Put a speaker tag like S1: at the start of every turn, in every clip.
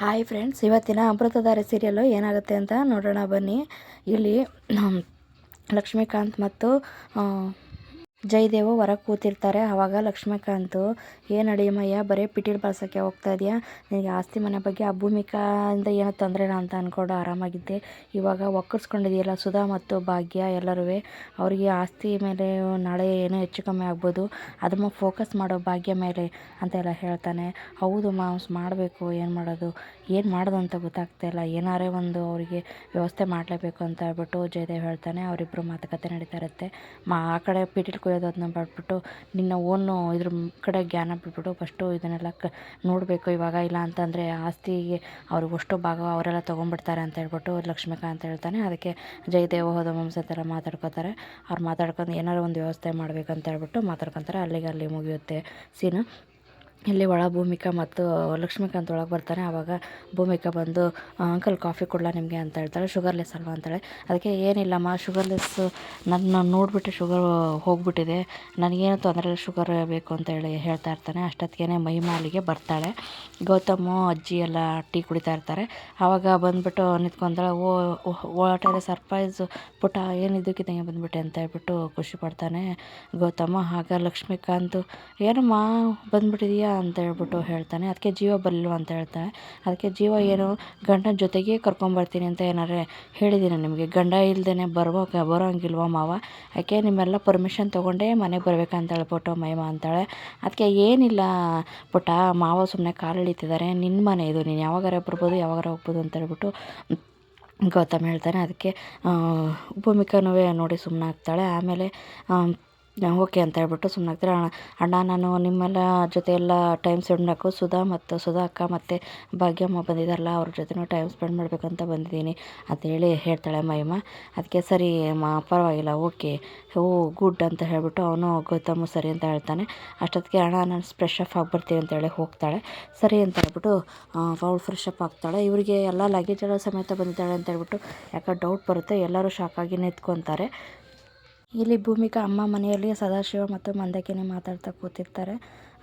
S1: Hi friends ಇವತ್ತಿನ Amruthadhaare serial ಏನಾಗುತ್ತೆ ಅಂತ ನೋಡೋಣ ಬನ್ನಿ. ಇಲ್ಲಿ ಲಕ್ಷ್ಮೀಕಾಂತ್ ಮತ್ತು ಜಯದೇವು ಹೊರಗೆ ಕೂತಿರ್ತಾರೆ. ಆವಾಗ ಲಕ್ಷ್ಮೀಕಾಂತು ಏನು ಅಡಿಮಯ್ಯ ಬರೀ ಪಿಟೀಲ್ ಬಳಸೋಕ್ಕೆ ಹೋಗ್ತಾ ಇದೆಯಾ? ನಿನಗೆ ಆಸ್ತಿ ಮನೆ ಬಗ್ಗೆ ಆ ಭೂಮಿಕಾಯಿಂದ ಏನೋ ತೊಂದರೆನ ಅಂತ ಅಂದ್ಕೊಂಡು ಆರಾಮಾಗಿದ್ದೆ. ಇವಾಗ ಒಕ್ಕರ್ಸ್ಕೊಂಡಿದೆಯಲ್ಲ ಸುಧಾ ಮತ್ತು ಭಾಗ್ಯ ಎಲ್ಲರೂ ಅವರಿಗೆ ಆಸ್ತಿ ಮೇಲೆ ನಾಳೆ ಏನೋ ಹೆಚ್ಚು ಕಮ್ಮಿ ಆಗ್ಬೋದು. ಅದಮ್ಮ ಫೋಕಸ್ ಮಾಡೋ ಭಾಗ್ಯ ಮೇಲೆ ಅಂತೆಲ್ಲ ಹೇಳ್ತಾನೆ. ಹೌದು ಮಾಂಸ್ ಮಾಡಬೇಕು. ಏನು ಮಾಡೋದು? ಏನು ಮಾಡೋದು ಅಂತ ಗೊತ್ತಾಗ್ತಾ ಇಲ್ಲ. ಏನಾರೇ ಒಂದು ಅವರಿಗೆ ವ್ಯವಸ್ಥೆ ಮಾಡಲೇಬೇಕು ಅಂತ ಹೇಳ್ಬಿಟ್ಟು ಜಯದೇವ್ ಹೇಳ್ತಾನೆ. ಅವರಿಬ್ಬರು ಮಾತುಕತೆ ನಡೀತಾ ಇರುತ್ತೆ. ಮಾ, ಆ ಕಡೆ ಪಿಟೀಲ್ ಕುಯ್ಯೋದು ಅದನ್ನ ನಿನ್ನ ಓನು ಇದ್ರ ಕಡೆ ಜ್ಞಾನ ಬಿಟ್ಬಿಟ್ಟು ಫಸ್ಟು ಇದನ್ನೆಲ್ಲ ಕ, ನೋಡಬೇಕು ಇವಾಗ ಇಲ್ಲ ಅಂತಂದರೆ ಆಸ್ತಿಗೆ ಅವ್ರಿಗೆ ಅಷ್ಟು ಭಾಗ ಅವರೆಲ್ಲ ತೊಗೊಂಡ್ಬಿಡ್ತಾರೆ ಅಂತ ಹೇಳ್ಬಿಟ್ಟು ಲಕ್ಷ್ಮೀಕಾಂತ್ ಹೇಳ್ತಾನೆ. ಅದಕ್ಕೆ ಜಯದೇವ ಹೋದ ಥರ ಮಾತಾಡ್ಕೋತಾರೆ. ಅವ್ರು ಮಾತಾಡ್ಕೊಂಡು ಏನಾದ್ರು ಒಂದು ವ್ಯವಸ್ಥೆ ಮಾಡಬೇಕಂತ ಹೇಳ್ಬಿಟ್ಟು ಮಾತಾಡ್ಕೊತಾರೆ. ಅಲ್ಲಿಗೆ ಅಲ್ಲಿ ಮುಗಿಯುತ್ತೆ ಸೀನು ಇಲ್ಲಿ ಒಳ ಭೂಮಿಕಾ ಮತ್ತು ಲಕ್ಷ್ಮೀಕಾಂತ್ ಒಳಗೆ ಬರ್ತಾನೆ. ಆವಾಗ ಭೂಮಿಕಾ ಬಂದು ಅಂಕಲ್ ಕಾಫಿ ಕೊಡಲಾ ನಿಮಗೆ? ಅಂತ ಹೇಳ್ತಾಳೆ. ಶುಗರ್ಲೆಸ್ ಅಲ್ವಾ? ಅಂತಾಳೆ. ಅದಕ್ಕೆ, ಏನಿಲ್ಲಮ್ಮ ಶುಗರ್ಲೆಸ್ ನನ್ನ ನೋಡಿಬಿಟ್ಟು ಶುಗರ್ ಹೋಗಿಬಿಟ್ಟಿದೆ. ನನಗೇನು ತೊಂದರೆ ಇಲ್ಲ ಶುಗರ್ ಬೇಕು ಅಂತ ಹೇಳಿ ಹೇಳ್ತಾ ಇರ್ತಾನೆ. ಅಷ್ಟೊತ್ತಿಗೆ ಮಹಿಮಾ ಬರ್ತಾಳೆ. ಗೌತಮು, ಅಜ್ಜಿ ಎಲ್ಲ ಟೀ ಕುಡಿತಾ ಇರ್ತಾರೆ. ಆವಾಗ ಬಂದುಬಿಟ್ಟು ನಿಂತ್ಕೊಂತಾಳೆ ಓ ವಾಟ್ ಆರ್ ಸರ್ಪ್ರೈಸ್ ಪುಟ ಏನು ಇದಕ್ಕಿದ್ದಂಗೆ ಬಂದ್ಬಿಟ್ಟೆ? ಅಂತ ಹೇಳ್ಬಿಟ್ಟು ಖುಷಿ ಪಡ್ತಾನೆ ಗೌತಮ. ಆಗ ಲಕ್ಷ್ಮೀಕಾಂತ್, ಏನಮ್ಮ, ಬಂದ್ಬಿಟ್ಟಿದೀಯಾ? ಅಂತ ಹೇಳ್ಬಿಟ್ಟು ಹೇಳ್ತಾನೆ. ಅದಕ್ಕೆ ಜೀವ ಬರಲಿಲ್ವ ಅಂತ ಹೇಳ್ತಾನೆ. ಅದಕ್ಕೆ ಜೀವ ಏನು ಗಂಡನ ಜೊತೆಗೆ ಕರ್ಕೊಂಬರ್ತೀನಿ ಅಂತ ಏನಾದ್ರೆ ಹೇಳಿದ್ದೀನಿ ನಿಮಗೆ. ಗಂಡ ಇಲ್ಲದೇ ಬರುವ ಬರೋಂಗಿಲ್ವ ಮಾವ? ಯಾಕೆ ನಿಮ್ಮೆಲ್ಲ ಪರ್ಮಿಷನ್ ತೊಗೊಂಡೇ ಮನೆಗೆ ಬರಬೇಕಂತ ಹೇಳ್ಬಿಟ್ಟು ಮೈಮ ಅಂತಾಳೆ. ಅದಕ್ಕೆ ಏನಿಲ್ಲ ಪುಟ್ಟ, ಮಾವ ಸುಮ್ಮನೆ ಕಾಲು ಎಳಿತಿದ್ದಾರೆ ನಿನ್ನ ಮನೆ ಇದು. ನೀನು ಯಾವಾಗಾರ ಬರ್ಬೋದು, ಯಾವಾಗಾರ ಹೋಗ್ಬೋದು ಅಂತ ಹೇಳ್ಬಿಟ್ಟು ಗೌತಮ್ ಹೇಳ್ತಾನೆ. ಅದಕ್ಕೆ ಉಪಮಿಕನೂ ನೋಡಿ ಸುಮ್ಮನೆ ಆಗ್ತಾಳೆ. ಆಮೇಲೆ ಓಕೆ ಅಂತ ಹೇಳ್ಬಿಟ್ಟು ಸುಮ್ಮನೆ ಆಗ್ತಾರೆ ಅಣ್ಣ ಅಣ್ಣ, ನಾನು ನಿಮ್ಮೆಲ್ಲ ಜೊತೆ ಎಲ್ಲ ಟೈಮ್ ಸ್ಪೆಂಡ್ ಮಾಡಬೇಕು ಸುಧಾ ಮತ್ತು ಸುಧಾ ಅಕ್ಕ ಮತ್ತು ಭಾಗ್ಯಮ್ಮ ಬಂದಿದ್ದಾರಲ್ಲ, ಅವ್ರ ಜೊತೆನೂ ಟೈಮ್ ಸ್ಪೆಂಡ್ ಮಾಡಬೇಕಂತ ಬಂದಿದ್ದೀನಿ. ಅಂತೇಳಿ ಹೇಳ್ತಾಳೆ ಮಹಿಮಾ ಅದಕ್ಕೆ ಸರಿ ಮಾ ಪರವಾಗಿಲ್ಲ, ಓಕೆ. ಓ, ಗುಡ್ ಅಂತ ಹೇಳ್ಬಿಟ್ಟು ಅವನು ಗೌತಮ್ ಸರಿ ಅಂತ ಹೇಳ್ತಾನೆ. ಅಷ್ಟೊತ್ತಿಗೆ ಅಣ್ಣ, ನಾನು ಫ್ರೆಶ್ ಅಪ್ ಆಗಿ ಬರ್ತೀವಿ ಅಂತೇಳಿ ಹೋಗ್ತಾಳೆ. ಸರಿ ಅಂತ ಹೇಳ್ಬಿಟ್ಟು ಅವಳು ಫ್ರೆಶ್ ಅಪ್ ಆಗ್ತಾಳೆ. ಇವರಿಗೆ ಎಲ್ಲ ಲಗೇಜ್ ಎಲ್ಲ ಸಮೇತ ಬಂದಿದ್ದಾಳೆ ಅಂತ ಹೇಳ್ಬಿಟ್ಟು ಯಾಕೆ ಡೌಟ್ ಬರುತ್ತೆ. ಎಲ್ಲರೂ ಶಾಕಾಗಿ ನಿಂತ್ಕೊತಾರೆ. ಇಲ್ಲಿ ಭೂಮಿಕಾ ಅಮ್ಮ ಮನೆಯಲ್ಲಿ ಸದಾಶಿವ ಮತ್ತು ಮಂದಾಕಿನಿ ಮಾತಾಡ್ತಾ ಕೂತಿರ್ತಾರೆ.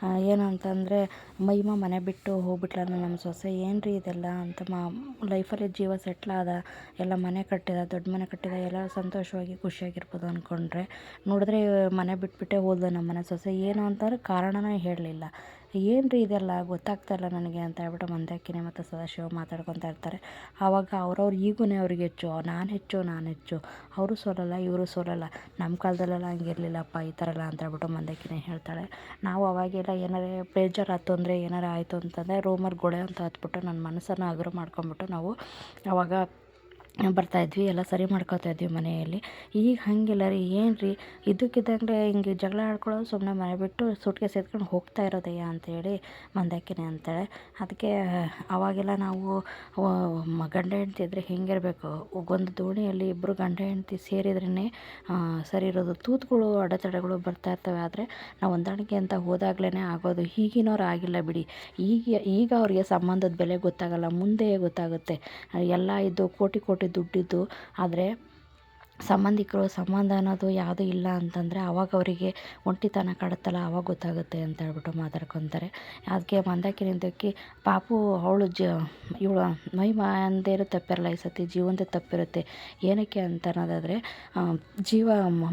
S1: ಆ, ಏನು ಅಂತಂದರೆ ಮಹಿಮಾ ಮನೆ ಬಿಟ್ಟು ಹೋಗ್ಬಿಟ್ಲಲ್ಲ ನಮ್ಮ ಸೊಸೆ ಏನು ರೀ ಇದೆಲ್ಲ? ಅಂತ ಮಾ ಲೈಫಲ್ಲಿ ಜೀವ ಸೆಟ್ಲಾದ ಎಲ್ಲ ಮನೆ ಕಟ್ಟಿದ ದೊಡ್ಡ ಮನೆ ಕಟ್ಟಿದ ಎಲ್ಲ ಸಂತೋಷವಾಗಿ ಖುಷಿಯಾಗಿರ್ಬೋದು ಅಂದ್ಕೊಂಡ್ರೆ ನೋಡಿದ್ರೆ ಮನೆ ಬಿಟ್ಬಿಟ್ಟೇ ಹೋದ್ಲು ನಮ್ಮ ಮನೆ ಸೊಸೆ. ಏನು ಅಂತಂದ್ರೆ ಕಾರಣನೇ ಹೇಳಲಿಲ್ಲ. ಏನು ರೀ ಇದೆಲ್ಲ? ಗೊತ್ತಾಗ್ತಾ ಇಲ್ಲ ನನಗೆ ಅಂತ ಹೇಳ್ಬಿಟ್ಟು ಮಂದಾಕಿನಿ ಮತ್ತು ಸದಾಶಿವ ಮಾತಾಡ್ಕೊತಾ ಇರ್ತಾರೆ. ಆವಾಗ ಅವ್ರವ್ರು ಈಗೂ ಅವ್ರಿಗೆ ಹೆಚ್ಚು ನಾನು ಹೆಚ್ಚು ನಾನು ಹೆಚ್ಚು. ಅವರು ಸೋಲಲ್ಲ ಇವರು ಸೋಲಲ್ಲ. ನಮ್ಮ ಕಾಲದಲ್ಲೆಲ್ಲ ಹಂಗಿರ್ಲಿಲ್ಲಪ್ಪ ಈ ಥರ ಎಲ್ಲ ಅಂತ ಹೇಳ್ಬಿಟ್ಟು ಮಂದಾಕಿನಿ ಹೇಳ್ತಾಳೆ. ನಾವು ಅವಾಗೆಲ್ಲ ಏನಾರೇ ಬೇಜಾರಾಯ್ತು ಅಂದರೆ ಏನಾರ ಆಯಿತು ಅಂತಂದರೆ ರೂಮಲ್ಲಿ ಗೋಡೆ ಅಂತ ಹತ್ಬಿಟ್ಟು ನನ್ನ ಮನಸ್ಸನ್ನು ಹಗುರ ಮಾಡ್ಕೊಂಬಿಟ್ಟು ನಾವು ಅವಾಗ ಬರ್ತಾಯಿದ್ವಿ ಎಲ್ಲ ಸರಿ ಮಾಡ್ಕೊತಾ ಇದ್ವಿ ಮನೆಯಲ್ಲಿ. ಈಗ ಹಾಗಿಲ್ಲ ರೀ, ಏನು ರೀ? ಇದ್ದಕ್ಕಿದ್ದಂಗೆ ಹಿಂಗೆ ಜಗಳ ಆಡ್ಕೊಳ್ಳೋದು ಸುಮ್ಮನೆ ಮನೆ ಬಿಟ್ಟು ಸೂಟ್ಕೇಸ್ ಎತ್ಕೊಂಡು ಹೋಗ್ತಾ ಇರೋದಯ್ಯ ಅಂತೇಳಿ ಮಂದಾಕಿನಿ ಅಂತಾಳೆ. ಅದಕ್ಕೆ ಅವಾಗೆಲ್ಲ ನಾವು ಗಂಡ ಹೆಂಡ್ತಿ ಇದ್ದರೆ ಹೆಂಗಿರಬೇಕು? ಒಂದು ದೋಣಿಯಲ್ಲಿ ಇಬ್ಬರು ಗಂಡ ಹೆಂಡ್ತಿ ಸೇರಿದ್ರೇ ಸರಿ ಇರೋದು. ತೂತುಗಳು, ಅಡೆತಡೆಗಳು ಬರ್ತಾ ಇರ್ತವೆ. ಆದರೆ ನಾವು ಹೊಂದಾಣಿಕೆ ಅಂತ ಹೋದಾಗ್ಲೇ ಆಗೋದು. ಈಗಿನವ್ರು ಆಗಿಲ್ಲ ಬಿಡಿ. ಈಗ ಈಗ ಅವ್ರಿಗೆ ಸಂಬಂಧದ ಬೆಲೆ ಗೊತ್ತಾಗಲ್ಲ ಮುಂದೆ ಗೊತ್ತಾಗುತ್ತೆ. ಎಲ್ಲ ಇದು ಕೋಟಿ ಕೋಟಿ ದುಡ್ಡಿದ್ದು. ಆದರೆ ಸಂಬಂಧಿಕರು, ಸಂಬಂಧ ಅನ್ನೋದು ಯಾವುದೂ ಇಲ್ಲ ಅಂತಂದರೆ ಆವಾಗ ಅವರಿಗೆ ಒಂಟಿತನ ಕಾಡುತ್ತಲ್ಲ ಆವಾಗ ಗೊತ್ತಾಗುತ್ತೆ ಅಂತ ಹೇಳ್ಬಿಟ್ಟು ಮಾತಾಡ್ಕೊತಾರೆ. ಅದಕ್ಕೆ ಮಂದಾಕಿನಿಂದಕ್ಕೆ ಪಾಪು, ಅವಳು ಜ, ಇವಳು ಮೈ ಮಂದೇನು ತಪ್ಪಿರಲ್ಲ, ಈ ಸತಿ ಜೀವಂದೇ ತಪ್ಪಿರುತ್ತೆ. ಏನಕ್ಕೆ ಅಂತ ಅನ್ನೋದಾದರೆ ಜೀವ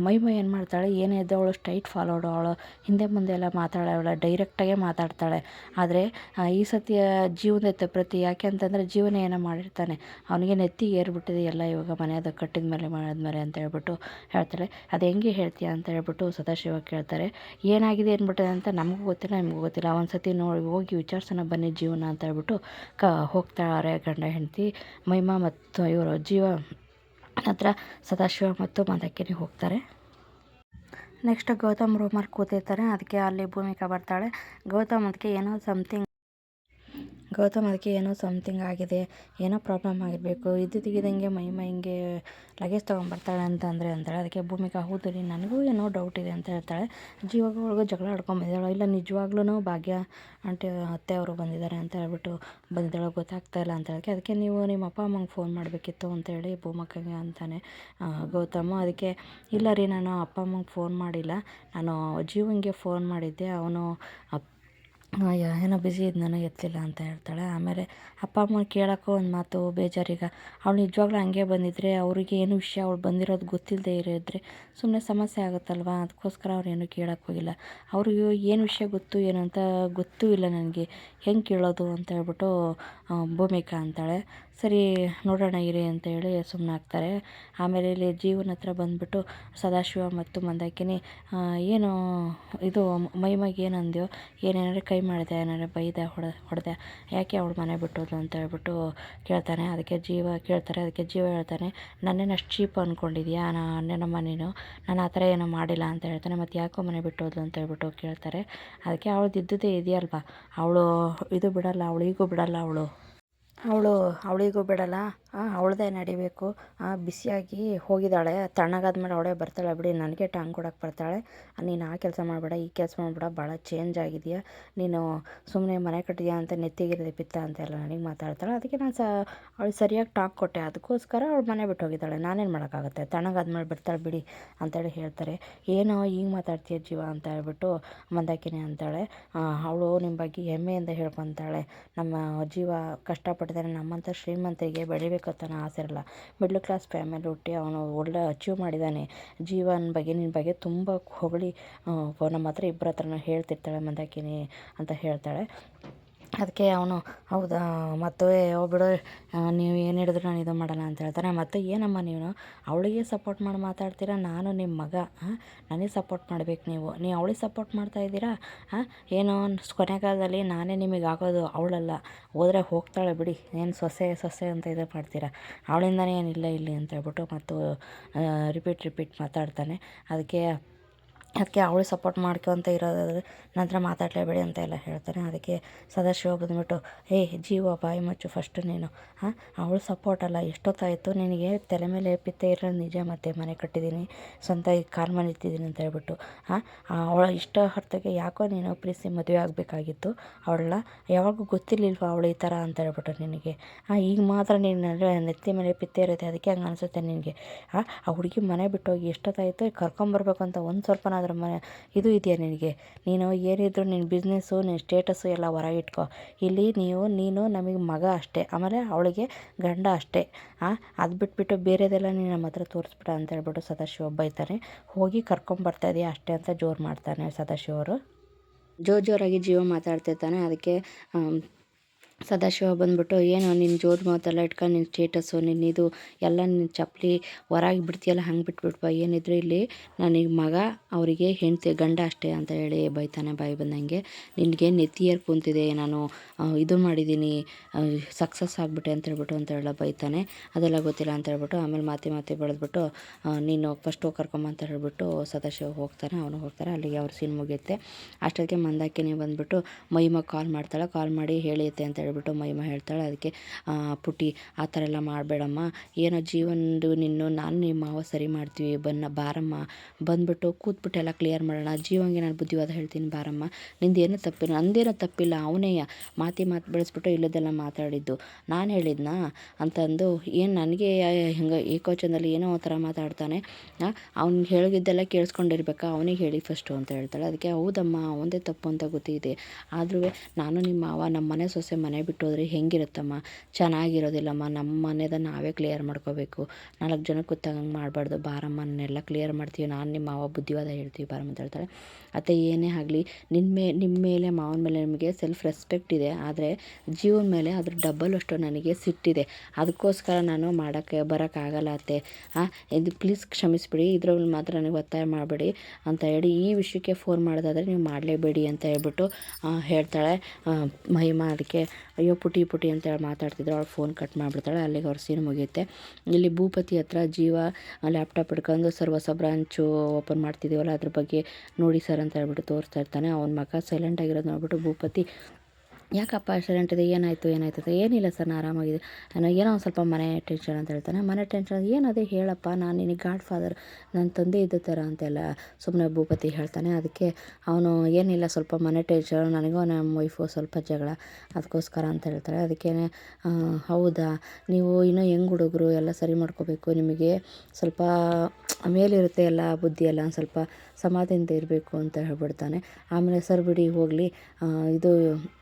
S1: ಮೈ ಮೈ ಏನು ಮಾಡ್ತಾಳೆ, ಏನೇ ಇದ್ದ ಅವಳು ಸ್ಟ್ರೈಟ್ ಫಾಲೋಡು ಅವಳು ಹಿಂದೆ ಮುಂದೆ ಎಲ್ಲ ಮಾತಾಡವ್ಳು ಡೈರೆಕ್ಟಾಗೆ ಮಾತಾಡ್ತಾಳೆ. ಆದರೆ ಈ ಸತಿ ಜೀವನದ ತಪ್ಪಿರುತ್ತೆ, ಯಾಕೆ ಅಂತಂದರೆ ಜೀವನ ಏನೋ ಮಾಡಿರ್ತಾನೆ. ಅವನಿಗೆ ನೆತ್ತಿಗೆ ಏರ್ಬಿಟ್ಟಿದೆ ಎಲ್ಲ ಇವಾಗ ಮನೆಯದು ಕಟ್ಟಿದ ಮೇಲೆ ಮಾಡಿದ್ಮೇಲೆ. ಅಂತ ಹೇಳ್ಬಿಟ್ಟು ಹೇಳ್ತಾಳೆ ಅದು ಹೆಂಗೆ ಹೇಳ್ತೀಯ ಅಂತ ಹೇಳ್ಬಿಟ್ಟು ಸದಾಶಿವ ಕೇಳ್ತಾರೆ. ಏನಾಗಿದೆ ಅಂದ್ಬಿಟ್ಟಿದೆ ಅಂತ ನಮಗೂ ಗೊತ್ತಿಲ್ಲ, ನಿಮಗೂ ಗೊತ್ತಿಲ್ಲ. ಒಂದು ಸತಿ ನೋಡಿ ಹೋಗಿ ವಿಚಾರಿಸೋಣ ಬನ್ನಿ ಜೀವನ ಅಂತ ಹೇಳ್ಬಿಟ್ಟು ಕ ಹೋಗ್ತಾರೆ ಗಂಡ ಹೆಂಡತಿ ಮಹಿಮಾ ಮತ್ತು ಇವರು ಜೀವ ಹತ್ರ ಸದಾಶಿವ ಮತ್ತು ಮಾದಕ್ಕಿನಿ ಹೋಗ್ತಾರೆ. ನೆಕ್ಸ್ಟ್ ಗೌತಮ್ ರೂಮಲ್ಲಿ ಕೂತಿರ್ತಾರೆ. ಅದಕ್ಕೆ ಅಲ್ಲಿ ಭೂಮಿಕಾ ಬರ್ತಾಳೆ. ಗೌತಮ್ ಅದಕ್ಕೆ ಏನೋ ಸಮಥಿಂಗ್ ಗೌತಮ್ ಅದಕ್ಕೆ ಏನೋ ಸಮಥಿಂಗ್ ಆಗಿದೆ, ಏನೋ ಪ್ರಾಬ್ಲಮ್ ಆಗಿರಬೇಕು ಇದ್ದಕ್ಕಿದ್ದಂಗೆ ಮೈ ಮೈ ಹಿಂಗೆ ಲಗೇಜ್ ತೊಗೊಂಬರ್ತಾಳೆ ಅಂತಂದರೆ ಅಂತಾಳೆ. ಅದಕ್ಕೆ ಭೂಮಿಕಾ ಹೌದು ರೀ ನನಗೂ ಏನೋ ಡೌಟ್ ಇದೆ ಅಂತ ಹೇಳ್ತಾಳೆ. ಜೀವಾಗ ಒಳಗೆ ಜಗಳ ಆಡ್ಕೊಂಬಂದಿದ್ದಾಳೆ ಇಲ್ಲ ನಿಜವಾಗ್ಲೂ ಭಾಗ್ಯ, ಆಂಟಿ, ಅತ್ತೆ ಅವರು ಬಂದಿದ್ದಾರೆ ಅಂತ ಹೇಳ್ಬಿಟ್ಟು ಬಂದಿದ್ದಾಳೆ, ಗೊತ್ತಾಗ್ತಾ ಇಲ್ಲ ಅಂತ ಹೇಳಕ್ಕೆ ಅದಕ್ಕೆ ನೀವು ನಿಮ್ಮ ಅಪ್ಪ, ಅಮ್ಮಂಗೆ ಫೋನ್ ಮಾಡಬೇಕಿತ್ತು ಅಂತೇಳಿ ಭೂಮಕ್ಕಂಗೆ ಅಂತಾನೆ ಗೌತಮ. ಅದಕ್ಕೆ, ಇಲ್ಲ ರೀ, ನಾನು ಅಪ್ಪ, ಅಮ್ಮಂಗೆ ಫೋನ್ ಮಾಡಿಲ್ಲ. ನಾನು ಜೀವಂಗೆ ಫೋನ್ ಮಾಡಿದ್ದೆ. ಅವನು ಯ- ಏನೋ ಬ್ಯುಸಿ ಇದ್ನೋ ಎತ್ತಲಿಲ್ಲ ಅಂತ ಹೇಳ್ತಾಳೆ. ಆಮೇಲೆ ಅಪ್ಪ ಅಮ್ಮನ ಕೇಳೋಕ್ಕೂ ಒಂದು ಮಾತು ಬೇಜಾರೀಗ ಅವ್ಳು ನಿಜವಾಗ್ಲೂ ಹಂಗೆ ಬಂದಿದ್ರೆ, ಅವ್ರಿಗೆ ಏನು ವಿಷಯ ಅವ್ಳು ಬಂದಿರೋದು ಗೊತ್ತಿಲ್ಲದೆ ಇರಿದ್ರೆ ಸುಮ್ಮನೆ ಸಮಸ್ಯೆ ಆಗುತ್ತಲ್ವಾ? ಅದಕ್ಕೋಸ್ಕರ ಅವ್ರು ಏನೂ ಕೇಳೋಕ್ಕೆ ಹೋಗಿಲ್ಲ. ಅವ್ರಿಗೆ ಏನು ವಿಷಯ ಗೊತ್ತು ಏನು ಅಂತ ಗೊತ್ತೂ ಇಲ್ಲ ನನಗೆ. ಹೆಂಗೆ ಕೇಳೋದು ಅಂತ ಹೇಳ್ಬಿಟ್ಟು ಭೂಮಿಕಾ ಅಂತಾಳೆ. ಸರಿ ನೋಡೋಣ ಇರಿ ಅಂತ ಹೇಳಿ ಸುಮ್ಮನಾಗ್ತಾರೆ ಆಮೇಲೆ ಇಲ್ಲಿ ಜೀವನ ಹತ್ರ ಬಂದ್ಬಿಟ್ಟು ಸದಾಶಿವ ಮತ್ತು ಮಂದಾಕಿನಿ ಏನು ಇದು ಮೈಮಗೆ ಏನು ಅಂದ್ಯೋ ಏನೇನಾದ್ರು ಕೈ ಮಾಡಿದೆ, ಏನಾದ್ರು ಬೈದೆ, ಹೊಡೆ, ಹೊಡೆದೆ, ಯಾಕೆ ಅವಳು ಮನೆ ಬಿಟ್ಟೋದು ಅಂತ ಹೇಳ್ಬಿಟ್ಟು ಕೇಳ್ತಾನೆ. ಅದಕ್ಕೆ ಜೀವ ಕೇಳ್ತಾರೆ. ಅದಕ್ಕೆ ಜೀವ ಹೇಳ್ತಾನೆ, ನನ್ನೇನು ಅಷ್ಟು ಚೀಪ್ ಅಂದ್ಕೊಂಡಿದ್ಯಾ ನಾ ಅಣ್ಣನಮ್ಮ ನೀನು ನಾನು ಆ ಥರ ಏನೂ ಮಾಡಿಲ್ಲ ಅಂತ ಹೇಳ್ತಾನೆ. ಮತ್ತು ಯಾಕೋ ಮನೆ ಬಿಟ್ಟೋದ್ಲು ಅಂತ ಹೇಳ್ಬಿಟ್ಟು ಕೇಳ್ತಾರೆ. ಅದಕ್ಕೆ ಅವಳದ್ದು ಇದ್ದುದೇ ಇದೆಯಲ್ವಾ? ಅವಳು ಇದು ಬಿಡಲ್ಲ ಅವಳಿಗೂ ಬಿಡಲ್ಲ ಅವಳು. ಅವಳು ಅವಳಿಗೂ ಬಿಡಲ್ಲ. ಅವಳದೇ ನಡಿಬೇಕು. ಬಿಸಿಯಾಗಿ ಹೋಗಿದ್ದಾಳೆ. ತಣ್ಣಗಾದ್ಮೇಲೆ ಅವಳೇ ಬರ್ತಾಳೆ. ಬಿಡಿ, ನನಗೆ ಟಾಂಗ್ ಕೊಡಕ್ಕೆ ಬರ್ತಾಳೆ. ನೀನು ಆ ಕೆಲಸ ಮಾಡಬೇಡ, ಈ ಕೆಲಸ ಮಾಡಬೇಡ. ಭಾಳ ಚೇಂಜ್ ಆಗಿದೆಯಾ ನೀನು ಸುಮ್ಮನೆ ಮನೆ ಕಟ್ಟಿದ್ಯಾ ಅಂತ ನೆತ್ತಿಗಿರಲಿ ಪಿತ್ತ ಅಂತೆಲ್ಲ ನನಗೆ ಮಾತಾಡ್ತಾಳೆ. ಅದಕ್ಕೆ ನಾನು ಸ, ಅವಳು ಸರಿಯಾಗಿ ಟಾಂಗ್ ಕೊಟ್ಟೆ. ಅದಕ್ಕೋಸ್ಕರ ಅವಳು ಮನೆ ಬಿಟ್ಟು ಹೋಗಿದ್ದಾಳೆ. ನಾನೇನು ಮಾಡೋಕ್ಕಾಗುತ್ತೆ? ತಣ್ಣಗಾದ್ಮೇಲೆ ಬಿಡ್ತಾಳೆ ಬಿಡಿ ಅಂತೇಳಿ ಹೇಳ್ತಾರೆ. ಏನೋ ಈಗ ಮಾತಾಡ್ತೀಯ ಜೀವ ಅಂತ ಹೇಳ್ಬಿಟ್ಟು ಮಂದಾಕಿನಿ ಅಂತಾಳೆ. ಅವಳು ನಿಮ್ಮ ಬಗ್ಗೆ ಹೆಮ್ಮೆಯಿಂದ ಹೇಳ್ಕೊತಾಳೆ. ನಮ್ಮ ಜೀವ ಕಷ್ಟಪಡ್ತಾರೆ ನಮ್ಮಂಥ ಶ್ರೀಮಂತರಿಗೆ ಬೆಳಿಬೇಕು. ಅಂತ ಆಸೆ ಇರಲ್ಲ ಮಿಡ್ಲ್ ಕ್ಲಾಸ್ ಫ್ಯಾಮಿಲಿ ಹುಟ್ಟಿ ಅವನು ಒಳ್ಳೆ ಅಚೀವ್ ಮಾಡಿದ್ದಾನೆ ಜೀವನ ಬಗ್ಗೆ ನಿನ್ನ ಬಗ್ಗೆ ತುಂಬ ಹೊಗಳಿ ನಮ್ಮ ಹತ್ರ ಇಬ್ಬರ ಹತ್ರನೂ ಹೇಳ್ತಿರ್ತಾಳೆ ಮಂದಾಕಿನಿ ಅಂತ ಹೇಳ್ತಾಳೆ. ಅದಕ್ಕೆ ಅವನು, ಹೌದಾ, ಮತ್ತು ಓ ಬಿಡು ನೀವು ಏನು ಹೇಳಿದ್ರು ನಾನು ಇದು ಮಾಡಲ್ಲ ಅಂತ ಹೇಳ್ತಾನೆ. ಮತ್ತು ಏನಮ್ಮ ನೀವು ಅವಳಿಗೆ ಸಪೋರ್ಟ್ ಮಾಡಿ ಮಾತಾಡ್ತೀರಾ? ನಾನು ನಿಮ್ಮ ಮಗ ಹಾಂ ನನಗೆ ಸಪೋರ್ಟ್ ಮಾಡ್ಬೇಕು ನೀವು. ನೀವು ಅವಳಿಗೆ ಸಪೋರ್ಟ್ ಮಾಡ್ತಾ ಇದ್ದೀರಾ? ಹಾಂ ಏನೋ ಕೊನೆಗಾಲದಲ್ಲಿ ನಾನೇ ನಿಮಗೆ ಆಗೋದು ಅವಳಲ್ಲ. ಹೋದರೆ ಹೋಗ್ತಾಳೆ ಬಿಡಿ. ಏನು ಸೊಸೆ ಸೊಸೆ ಅಂತ ಇದು ಮಾಡ್ತೀರಾ? ಅವಳಿಂದನೇ ಏನಿಲ್ಲ ಇಲ್ಲಿ ಅಂತ ಹೇಳ್ಬಿಟ್ಟು ಮತ್ತು ರಿಪೀಟ್ ರಿಪೀಟ್ ಮಾತಾಡ್ತಾನೆ. ಅದಕ್ಕೆ ಅದಕ್ಕೆ ಅವಳು ಸಪೋರ್ಟ್ ಮಾಡ್ಕೊತ ಇರೋದಾದ್ರೆ ನಂತರ ಮಾತಾಡಲೇಬೇಡಿ ಅಂತ ಎಲ್ಲ ಹೇಳ್ತಾನೆ. ಅದಕ್ಕೆ ಸದಾಶಿವ ಬಂದುಬಿಟ್ಟು ಏ, ಜೀವ ಬಾಯಿ ಮಚ್ಚು ಫಸ್ಟು ನೀನು. ಹಾಂ, ಅವಳು ಸಪೋರ್ಟ್ ಅಲ್ಲ. ಎಷ್ಟೊತ್ತಾಯಿತು? ನಿನಗೆ ತಲೆ ಮೇಲೆ ಪಿತ್ತೆ ಇರೋ ನಿಜ ಮತ್ತೆ ಮನೆ ಕಟ್ಟಿದ್ದೀನಿ, ಸ್ವಂತ ಕಾಲು ಮನೆ ಇರ್ತಿದ್ದೀನಿ ಅಂತ ಹೇಳ್ಬಿಟ್ಟು. ಹಾಂ, ಅವಳ ಇಷ್ಟ ಹೊರತಾಗಿ ಯಾಕೋ ನೀನು ಪ್ರೀತಿ ಮದುವೆ ಆಗಬೇಕಾಗಿತ್ತು. ಅವಳನ್ನ ಯಾವಾಗೂ ಗೊತ್ತಿರಲಿಲ್ವ ಅವಳು ಈ ಥರ ಅಂತ ಹೇಳ್ಬಿಟ್ಟು ನಿನಗೆ. ಹಾಂ, ಈಗ ಮಾತ್ರ ನೀನು ನೆತ್ತಿ ಮೇಲೆ ಪಿತ್ತೆ ಇರುತ್ತೆ, ಅದಕ್ಕೆ ಹಂಗೆ ಅನಿಸುತ್ತೆ ನಿನಗೆ. ಹಾಂ, ಆ ಹುಡುಗಿ ಮನೆ ಬಿಟ್ಟೋಗಿ ಎಷ್ಟೊತ್ತಾಯಿತು? ಕರ್ಕೊಂಬರ್ಬೇಕು ಅಂತ ಒಂದು ಸ್ವಲ್ಪನಾದ್ರೂ ಮ ಇದು ಇದೆಯಾ ನಿನಗೆ? ನೀನು ಏನಿದ್ರು ನಿನ್ನ ಬಿಸ್ನೆಸ್ಸು ನಿನ್ನ ಸ್ಟೇಟಸ್ಸು ಎಲ್ಲ ಹೊರಗಿಟ್ಕೊ. ಇಲ್ಲಿ ನೀವು, ನೀನು ನಮಗೆ ಮಗ ಅಷ್ಟೇ. ಆಮೇಲೆ ಅವಳಿಗೆ ಗಂಡ ಅಷ್ಟೇ. ಅದು ಬಿಟ್ಬಿಟ್ಟು ಬೇರೆದೆಲ್ಲ ನೀನು ನಮ್ಮ ಹತ್ರ ತೋರಿಸ್ಬಿಡ ಅಂತ ಹೇಳ್ಬಿಟ್ಟು ಸದಾಶಿವ ಬೈತಾನೆ ಹೋಗಿ ಕರ್ಕೊಂಬರ್ತಾ ಇದೆಯಾ ಅಷ್ಟೇ ಅಂತ ಜೋರು ಮಾಡ್ತಾನೆ ಸದಾಶಿವರು ಜೋರು ಜೋರಾಗಿ ಜೀವ ಮಾತಾಡ್ತಿರ್ತಾನೆ. ಅದಕ್ಕೆ ಸದಾಶಿವ ಬಂದ್ಬಿಟ್ಟು, ಏನು ನಿನ್ನ ಜೋರು ಮಾತೆಲ್ಲ ಇಟ್ಕೊಂಡು ನಿನ್ನ ಸ್ಟೇಟಸ್ಸು ನಿನ್ನ ಇದು, ಎಲ್ಲ ನಿನ್ನ ಚಪ್ಪಲಿ ಹೊರಗೆ ಬಿಡ್ತೀಯಲ್ಲ, ಹಂಗೆ ಬಿಟ್ಬಿಟ್ಪ ಏನಿದ್ರು ಇಲ್ಲಿ ನನಗೆ ಮಗ, ಅವರಿಗೆ ಹೆಂಡ್ತಿ, ಗಂಡ ಅಷ್ಟೇ ಅಂತ ಹೇಳಿ ಬೈತಾನೆ, ಬಾಯಿ ಬಂದಂಗೆ. ನಿನಗೆ ನೆತ್ತಿಯರ್ ಕುಂತಿದೆ, ನಾನು ಇದು ಮಾಡಿದ್ದೀನಿ ಸಕ್ಸಸ್ ಆಗಿಬಿಟ್ಟೆ ಅಂತ ಹೇಳ್ಬಿಟ್ಟು ಅಂತ ಹೇಳ ಬೈತಾನೆ. ಅದೆಲ್ಲ ಗೊತ್ತಿಲ್ಲ ಅಂತ ಹೇಳ್ಬಿಟ್ಟು, ಆಮೇಲೆ ಮಾತಿ ಮಾತಿ ಬೆಳೆದ್ಬಿಟ್ಟು ನೀನು ಫಸ್ಟ್ ಹೋಗಿ ಕರ್ಕೊಂಬ ಅಂತ ಹೇಳ್ಬಿಟ್ಟು ಸದಾಶಿವ ಹೋಗ್ತಾನೆ, ಅವನು ಹೋಗ್ತಾರೆ ಅಲ್ಲಿಗೆ ಅವ್ರ ಸೀನ್ ಮುಗಿಯುತ್ತೆ. ಅಷ್ಟೊತ್ತಿಗೆ ಮಂದಾಕಿನಿ ಬಂದ್ಬಿಟ್ಟು ಮಹಿಮ ಕಾಲ್ ಮಾಡ್ತಾಳೆ ಕಾಲ್ ಮಾಡಿ ಹೇಳಿಯುತ್ತೆ ಅಂತ ಹೇಳ್ಬಿಟ್ಟು ಮಹಿಮಾ ಹೇಳ್ತಾಳೆ. ಅದಕ್ಕೆ ಆ, ಪುಟಿ ಆ ಥರ ಎಲ್ಲ ಮಾಡಬೇಡಮ್ಮ. ಏನೋ ಜೀವನದು ನಿನ್ನ ನಾನು ನಿಮ್ಮ ಮಾವ ಸರಿ ಮಾಡ್ತೀವಿ. ಬನ್ನ ಬಾರಮ್ಮ. ಬಂದ್ಬಿಟ್ಟು ಕೂತ್ಬಿಟ್ಟು ಎಲ್ಲ ಕ್ಲಿಯರ್ ಮಾಡೋಣ. ಜೀವಂಗೆ ನಾನು ಬುದ್ಧಿವಾದ ಹೇಳ್ತೀನಿ ಬಾರಮ್ಮ. ನಿಂದೇನು ತಪ್ಪಿಲ್ಲ. ನಂದೇನೋ ತಪ್ಪಿಲ್ಲ. ಅವನೇ ಮಾತಿ ಮಾತು ಬೆಳೆಸ್ಬಿಟ್ಟು ಇಲ್ಲದೆಲ್ಲ ಮಾತಾಡಿದ್ದು. ನಾನು ಹೇಳಿದ್ನಾ? ಅಂತಂದು ಏನು ನನಗೆ ಹಿಂಗೆ ಏಕೋಚನದಲ್ಲಿ ಏನೋ ಒಂಥರ ಮಾತಾಡ್ತಾನೆ. ಅವ್ನು ಹೇಳಿದ್ದೆಲ್ಲ ಕೇಳಿಸ್ಕೊಂಡಿರ್ಬೇಕಾ? ಅವನಿಗೆ ಹೇಳಿ ಫಸ್ಟು ಅಂತ ಹೇಳ್ತಾಳೆ. ಅದಕ್ಕೆ ಹೌದಮ್ಮ ಅವಂದೇ ತಪ್ಪು ಅಂತ ಗೊತ್ತಿದೆ. ಆದ್ರೂ ನಾನು ನಿಮ್ಮ ಮಾವ ನಮ್ಮ ಮನೆ ಸೊಸೆ ಮನೆ ಬಿಟ್ಟು ಹೋದರೆ ಹೆಂಗಿರುತ್ತಮ್ಮ? ಚೆನ್ನಾಗಿರೋದಿಲ್ಲಮ್ಮ. ನಮ್ಮ ಮನೆದ ನಾವೇ ಕ್ಲಿಯರ್ ಮಾಡ್ಕೋಬೇಕು. ನಾಲ್ಕು ಜನಕ್ಕೆ ಗೊತ್ತಾಗಂಗೆ ಮಾಡಬಾರ್ದು. ಬಾರಮ್ಮ ನಾನೆಲ್ಲ ಕ್ಲಿಯರ್ ಮಾಡ್ತೀವಿ. ನಾನು ನಿಮ್ಮ ಮಾವ ಬುದ್ಧಿವಾದ ಹೇಳ್ತೀವಿ. ಬಾರಮ್ಮ ಅಂತ ಹೇಳ್ತಾಳೆ. ಅತ್ತೆ, ಏನೇ ಆಗಲಿ ನಿಮ್ಮ ಮೇ ನಿಮ್ಮ ಮೇಲೆ, ಮಾವನ ಮೇಲೆ ನಿಮಗೆ ಸೆಲ್ಫ್ ರೆಸ್ಪೆಕ್ಟ್ ಇದೆ. ಆದರೆ ಜೀವನ ಮೇಲೆ ಅದ್ರ ಡಬ್ಬಲ್ ಅಷ್ಟು ನನಗೆ ಸಿಟ್ಟಿದೆ ಅದಕ್ಕೋಸ್ಕರ ನಾನು ಮಾಡೋಕ್ಕೆ ಬರೋಕ್ಕಾಗಲ್ಲ ಅತ್ತೆ. ಇದು ಪ್ಲೀಸ್ ಕ್ಷಮಿಸ್ಬಿಡಿ. ಇದ್ರಲ್ಲಿ ಮಾತ್ರ ನನಗೆ ಒತ್ತಾಯ ಮಾಡಬೇಡಿ ಅಂತ ಹೇಳಿ ಈ ವಿಷಯಕ್ಕೆ ಫೋನ್ ಮಾಡೋದಾದರೆ ನೀವು ಮಾಡಲೇಬೇಡಿ ಅಂತ ಹೇಳ್ಬಿಟ್ಟು ಹೇಳ್ತಾಳೆ. ಮಹಿಮಾ ಅದಕ್ಕೆ ಅಯ್ಯೋ ಪುಟಿ ಪುಟಿ ಅಂತ ಹೇಳಿ ಮಾತಾಡ್ತಿದ್ರು. ಅವಳು ಫೋನ್ ಕಟ್ ಮಾಡಿಬಿಡ್ತಾಳೆ. ಅಲ್ಲಿಗೆ ಅವ್ರ ಸೀನ್ ಮುಗಿಯುತ್ತೆ. ಇಲ್ಲಿ ಭೂಪತಿ ಹತ್ರ ಜೀವ ಲ್ಯಾಪ್ಟಾಪ್ ಹಿಡ್ಕೊಂಡು ಸರ್ ಹೊಸ ಬ್ರಾಂಚು ಓಪನ್ ಮಾಡ್ತಿದ್ದೀವಲ್ಲ ಅದ್ರ ಬಗ್ಗೆ ನೋಡಿ ಸರ್ ಅಂತ ಹೇಳ್ಬಿಟ್ಟು ತೋರಿಸ್ತಾ ಇರ್ತಾನೆ. ಅವ್ನ ಮಗ ಸೈಲೆಂಟ್ ಆಗಿರೋದು ನೋಡ್ಬಿಟ್ಟು ಭೂಪತಿ ಯಾಕಪ್ಪ ಆಕ್ಸಿಡೆಂಟ್ ಇದೆ? ಏನಾಯಿತು? ಏನಾಯ್ತು ಏನಿಲ್ಲ ಸರ್ ನಾನು ಆರಾಮಾಗಿದೆ ಏನೋ ಒಂದು ಸ್ವಲ್ಪ ಮನೆ ಟೆನ್ಷನ್ ಅಂತ ಹೇಳ್ತಾನೆ. ಮನೆ ಟೆನ್ಷನ್ ಏನದೇ ಹೇಳಪ್ಪ, ನಾನು ನಿನಗೆ ಗಾಡ್ ಫಾದರ್ ನನ್ನ ತಂದೆ ಇದ್ದ ಥರ ಅಂತೆಲ್ಲ ಸುಮ್ಮನೆ ಭೂಪತಿ ಹೇಳ್ತಾನೆ. ಅದಕ್ಕೆ ಅವನು ಏನಿಲ್ಲ, ಸ್ವಲ್ಪ ಮನೆ ಟೆನ್ಷನ್ ನನಗೂ ನಮ್ಮ ವೈಫು ಸ್ವಲ್ಪ ಜಗಳ, ಅದಕ್ಕೋಸ್ಕರ ಅಂತ ಹೇಳ್ತಾರೆ. ಅದಕ್ಕೇ ಹೌದಾ? ನೀವು ಇನ್ನೂ ಹೆಂಗ್ ಹುಡುಗರು? ಎಲ್ಲ ಸರಿ ಮಾಡ್ಕೋಬೇಕು? ನಿಮಗೆ ಸ್ವಲ್ಪ ಮೇಲಿರುತ್ತೆ ಎಲ್ಲ ಬುದ್ಧಿ ಎಲ್ಲ, ಸ್ವಲ್ಪ ಸಮಾಧಿಯಿಂದ ಇರಬೇಕು ಅಂತ ಹೇಳ್ಬಿಡ್ತಾನೆ. ಆಮೇಲೆ ಸರ್ ಬಿಡಿ ಹೋಗಲಿ ಇದು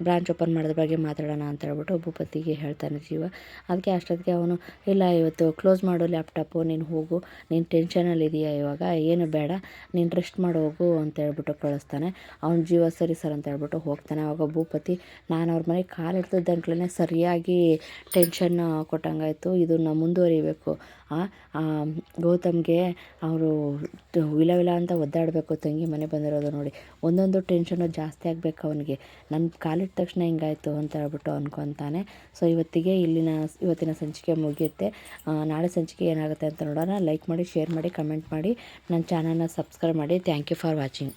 S1: ಬ್ರಾಂಚ್ ಓಪನ್ ಮಾಡೋದ್ರ ಬಗ್ಗೆ ಮಾತಾಡೋಣ ಅಂತ ಹೇಳ್ಬಿಟ್ಟು ಭೂಪತಿಗೆ ಹೇಳ್ತಾನೆ ಜೀವ. ಅದಕ್ಕೆ ಅಷ್ಟೊತ್ತಿಗೆ ಅವನು, ಇಲ್ಲ, ಇವತ್ತು ಕ್ಲೋಸ್ ಮಾಡು ಲ್ಯಾಪ್ಟಾಪು ನೀನು ಹೋಗು, ನೀನು ಟೆನ್ಷನಲ್ಲಿ ಇದೆಯಾ ಇವಾಗ? ಏನು ಬೇಡ, ನೀನು ರೆಸ್ಟ್ ಮಾಡಿ, ಹೋಗು ಅಂತ ಹೇಳ್ಬಿಟ್ಟು ಕಳಿಸ್ತಾನೆ. ಅವ್ನು, ಜೀವ, ಸರಿ ಸರ್ ಅಂತ ಹೇಳ್ಬಿಟ್ಟು ಹೋಗ್ತಾನೆ. ಅವಾಗ ಭೂಪತಿ, ನಾನು ಅವ್ರ ಮನೆಗೆ ಕಾಲು ಇಡ್ತಿದ್ದಂಕ್ಲೇ ಸರಿಯಾಗಿ ಟೆನ್ಷನ್ ಕೊಟ್ಟಂಗಾಯಿತು. ಇದನ್ನು ಮುಂದುವರಿಬೇಕು. ಗೌತಮ್ಗೆ ಅವರು ವಿಲ ವಿಲ ಅಂತ ಒದ್ದಾಡಬೇಕು ತಂಗಿ ಮನೆ ಬಂದಿರೋದು ನೋಡಿ. ಒಂದೊಂದು ಟೆನ್ಷನು ಜಾಸ್ತಿ ಆಗಬೇಕು ಅವನಿಗೆ. ನನ್ನ ಕಾಲಿಟ್ಟ ತಕ್ಷಣ ಹಿಂಗಾಯಿತು ಅಂತ ಹೇಳ್ಬಿಟ್ಟು ಅನ್ಕೊತಾನೆ. ಸೊ ಇವತ್ತಿಗೆ ಇಲ್ಲಿನ, ಇವತ್ತಿನ ಸಂಚಿಕೆ ಮುಗಿಯುತ್ತೆ. ನಾಳೆ ಸಂಚಿಕೆ ಏನಾಗುತ್ತೆ ಅಂತ ನೋಡೋಣ. ಲೈಕ್ ಮಾಡಿ ಶೇರ್ ಮಾಡಿ ಕಮೆಂಟ್ ಮಾಡಿ. ನನ್ನ ಚಾನಲ್ನ ಸಬ್ಸ್ಕ್ರೈಬ್ ಮಾಡಿ. Thank you for watching